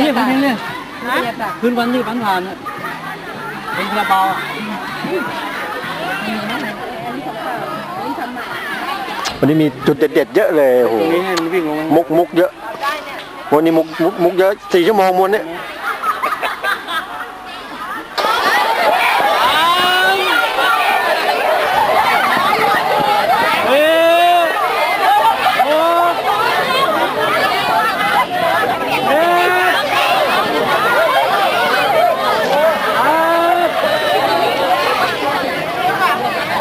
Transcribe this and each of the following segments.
นี่เพลงนี่คืนวันที่ผ่านผ่านๆเนี่ยเป็นคาราบาวอะวันนี้มีจุดเด็ดๆเยอะเลยโอ้โหตรงนี้ให้มันวิ่งลงมามุกมุกเยอะวันนี้มุกมุกมุกเยอะสี่ชั่วโมงมวนเนี่ย เฮ้ยโอ้เฮ้ย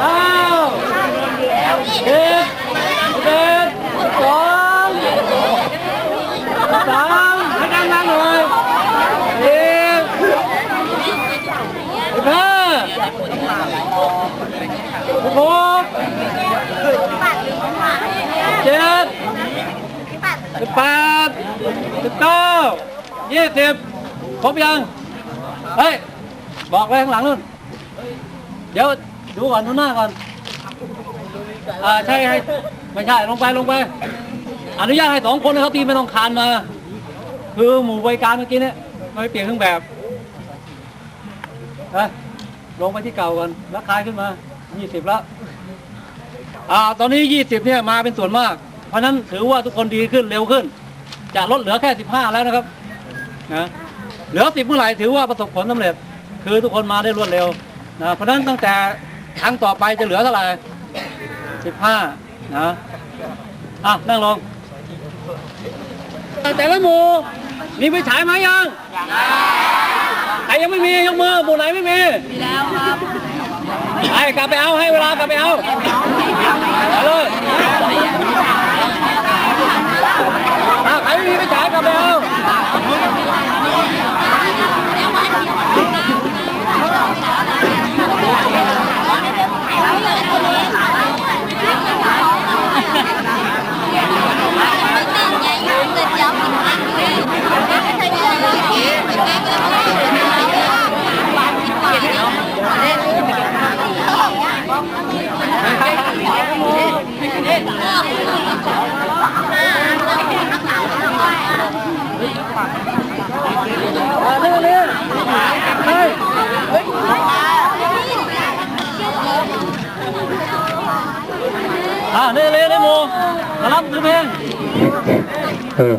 อ้าวเด็ดเด็ดสองสามให้ดังๆหน่อยเด็ดสิบห้าสิบหก เจ็ดสิบ แปดสิบเก้ายี่สิบครบยัง เฮ้ย บอกไว้ข้างหลังนู่น เดี๋ยวดูก่อนดูหน้าก่อน อ่าใช่ให้ไม่ใช่ลงไปลงไป อนุญาตให้สองคนนะครับที่ไม่ต้องคานมา คือหมู่บริการเมื่อกี้เนี่ยไม่เปลี่ยนเครื่องแบบนะลงไปที่เก่าก่อนแล้วคลายขึ้นมา20แล้ว อ่า ตอนนี้20เนี่ยมาเป็นส่วนมาก เพราะฉะนั้นถือว่าทุกคนดีขึ้นเร็วขึ้น จะลดเหลือแค่ 15 แล้วนะครับนะเหลือ 10 เมื่อไหร่ถือว่าประสบผลสำเร็จ คือทุกคนมาได้รวดเร็วนะเพราะฉะนั้นตั้งแต่ครั้งต่อไปจะเหลือเท่าไหร่ 15 นะอะนั่งลงแต่ละหมู่มีไฟฉายไหมยังใครยังไม่มียกมือหมู่ไหนไม่มีมีแล้วครับไปกลับไปเอาให้เวลากลับไปเอาไปเลยอะใครไม่มีไฟฉายกลับไปเอาอะนี่นี่เฮ้ย อะนี่เลยนี่หมูมารับซื้อเพลงเออ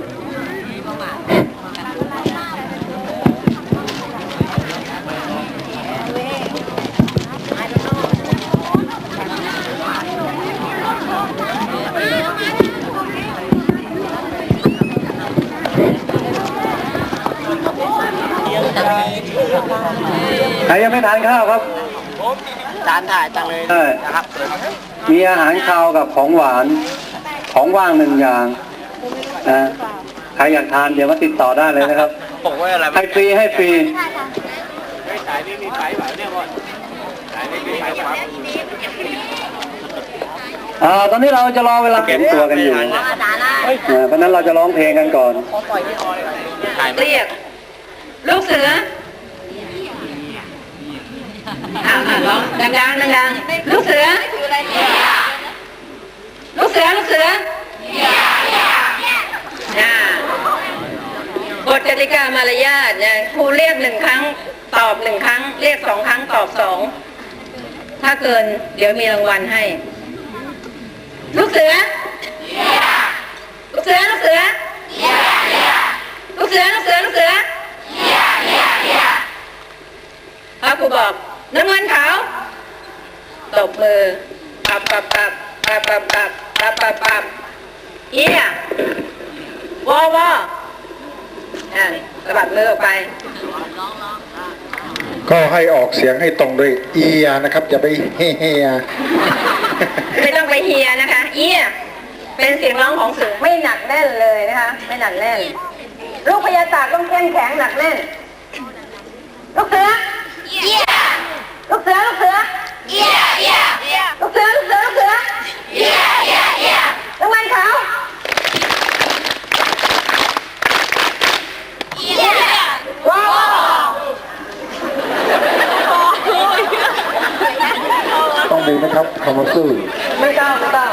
ใครยังไม่ทานข้าวครับจานถ่ายจังเลยใช่นะครับ มีอาหารคาวกับของหวานของว่างหนึ่งอย่างนะใครอยากทานเดี๋ยวมาติดต่อได้เลยนะครับบอกว่าอะไรให้ฟรีให้ฟรีขายไม่มีไฟแบบเนี่ยก่อนขายไม่มีไฟครับอ่าตอนนี้เราจะรอเวลาเก็บตัวกันอยู่อ่าเพราะฉะนั้นเราจะร้องเพลงกันก่อนเรียกลูกเสือ อ่าอ่าร้องดังๆดังๆลูกเสือลูกเสือลูกเสืออ่ากฎกติกามารยาทเนี่ยครูเรียกหนึ่งครั้ง ตอบหนึ่งครั้ง เรียกสองครั้งตอบสองถ้าเกิน เดี๋ยวมีรางวัลให้ ลูกเสือลูกเสือลูกเสือลูกเสือลูกเสือลูกเสือพระครูบอก น้ำเงินขาวตบมือปับปับปับปับปับปับปับปับปับเฮียวอวออ่าสะบัดมือออกไป ก็ให้ออกเสียงให้ตรงด้วยเอียนะครับอย่าไปเฮียไม่ต้องไปเฮียนะคะ เอียเป็นเสียงร้องของสูงไม่หนักแน่นเลยนะคะ ไม่หนักแน่น ลูกพญาตากต้องเข้มแข็งหนักแน่น ลูกเสือลูกเสือ ลูกเสือ ลูกเสือ ลูกเสือ ลูกเสือน้ำมันขาวว้าว ต้องมีนะครับคำว่าสู้ ไม่ต้องไม่ต้อ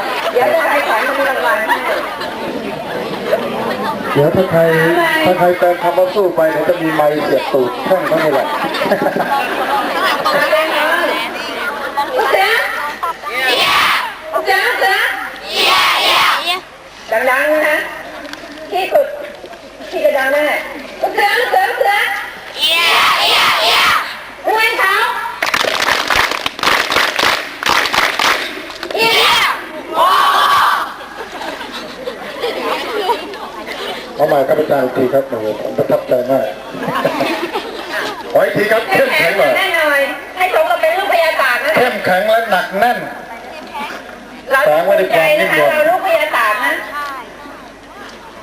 ง เดี๋ยวจะให้ขวัญมันมีรางวัลให้เดี๋ยวถ้าใครถ้าใครเติมคำว่าสู้ไปเดี๋ยวจะมีไม้เสียบตูดแท่งเขานี่แหละลูกเสือลูกเสือลูกเสือดังๆนะที่สุดที่กระดังแน่ลูกเสือลูกเสือลูกเสือรู้ไหมเขาเยี่ยม เอาใหม่ครับอาจารย์อีกทีครับโอ้โหผมประทับใจมากขออีกทีครับเข้มแข็แข็งงหน่อยแน่นอนให้สมกับเป็นลูกพยาศาสตร์นะเข้มแข็งและหนักแน่นเราภูมิใจนะคะเราลูกพยาศาสตร์นะ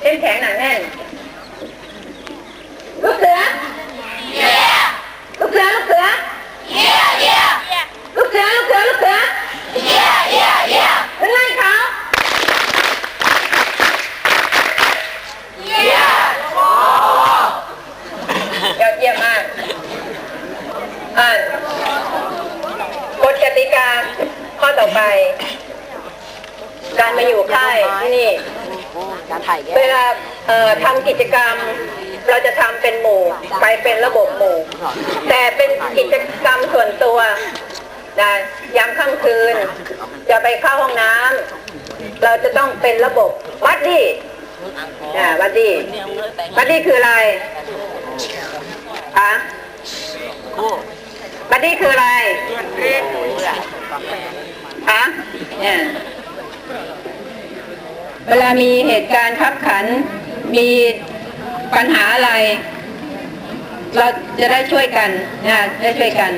เข้มแข็งหนักแน่นลูกเสือลูกเสือลูกเสือลูกเสือลูกเสือลูกเสือเป็นไงเขายอดเยี่ยมมากอ่านกฎกติกาข้อต่อไป การมาอยู่ ค่ายที่นี่เวลาเอ่อทำกิจกรรมเราจะทำเป็นหมู่ไปเป็นระบบหมู่ แต่เป็นกิจกรรมส่วนตัวนะยามค่ำคืน จะไปเข้าห้องน้ำเราจะต้องเป็นระบบบัดดี้อ่าบัดดี้บัดดี้คืออะไรอะบัดดี้คืออะไรอะเนี่ย เวลามีเหตุการณ์ขับขัน มีปัญหาอะไร เราจะได้ช่วยกันนะได้ช่วยกัน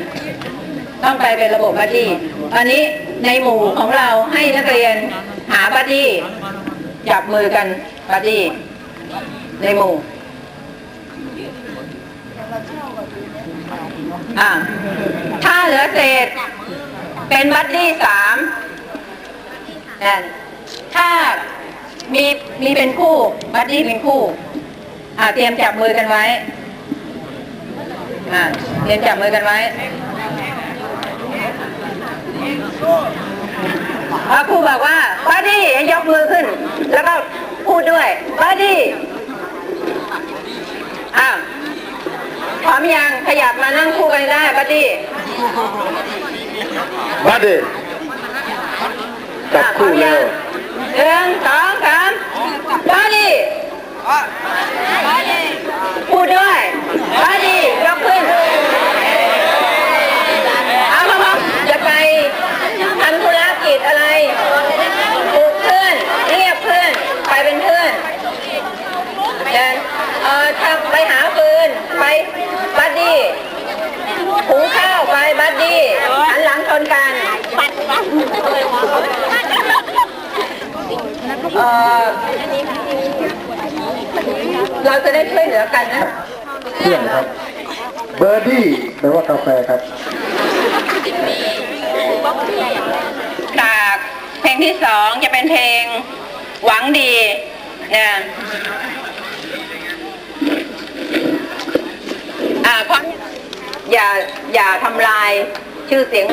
ต้องไปเป็นระบบบัดดี้อันนี้ในหมู่ของเราให้นักเรียนหาบัดดี้จับมือกันบัดดี้ในหมู่อ่าถ้าเหลือเศษ เป็นบัดดี้สามนั่นถ้า มีมีเป็นคู่บัดดี้เป็นคู่อ่าเตรียมจับมือกันไว้อ่าเตรียมจับมือกันไว้พระครูบอกว่าบัดดี้ให้ยกมือขึ้น แล้วก็พูดด้วยบัดดี้อ้าวพร้อมยังขยับมานั่งคู่กันได้บัดดี้มาดิจับคู่เร็ว หนึ่งสองสามบอดี้พูดด้วยกขึ้น เอามาบอกจะไปทำธุรกิจอะไรปลูกเพื่อนเรียกเพื่อน ไปเป็นเพื่อนเดินเอ่อถ้าไปหาปืน ไปบัดดี้หุงข้าวไปบัดดี้หันหลังชนกัน เอ่อ เราจะได้ช่วยเหลือกันนะเพื่อนครับ เบอร์ดี้แปลว่ากาแฟครับ จากเพลงที่สองจะเป็นเพลงหวังดีนะอ่าเพราะอย่าอย่าทำลายชื่อเสียง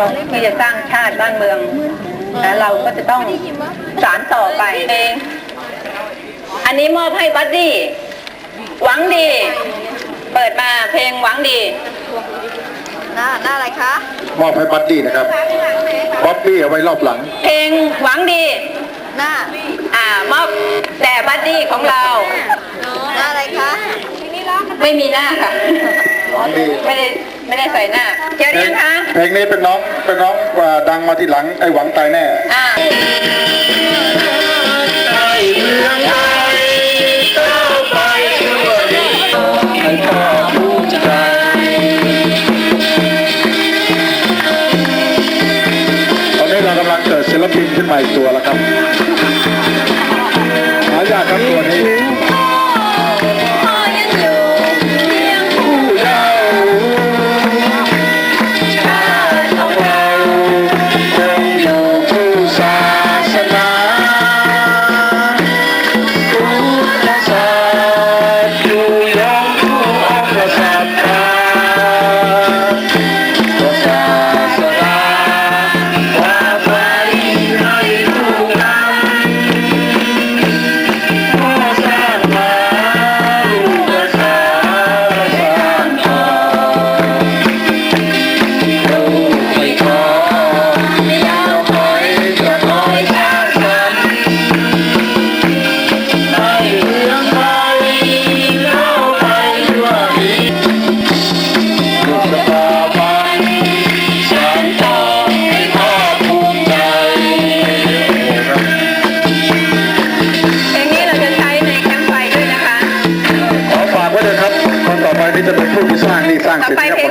ริญเราที่จะสร้างชาติบ้านเมืองนะเราก็จะต้องสารต่อไปเอง อันนี้มอบให้บัดดี้หวังดี เปิดมาเพลงหวังดี หน้าหน้าอะไรคะมอบให้บัดดี้นะครับบ๊อบบี้เอาไว้รอบหลัง เพลงหวังดีหน้าอ่ามอบแต่บัดดี้ของเราหน้าอะไรคะไม่มีหน้าค่ะ หวังดีไม่ได้ไม่ได้ใส่หน้าเจอหรือยังคะเพลงนี้เป็นน้องเป็นน้องว่าดังมาที่หลังไอ้หวังตายแน่อ่าตอนนี้เรากำลังเกิดศิลปินขึ้นมาอีกตัวแล้วครับ ข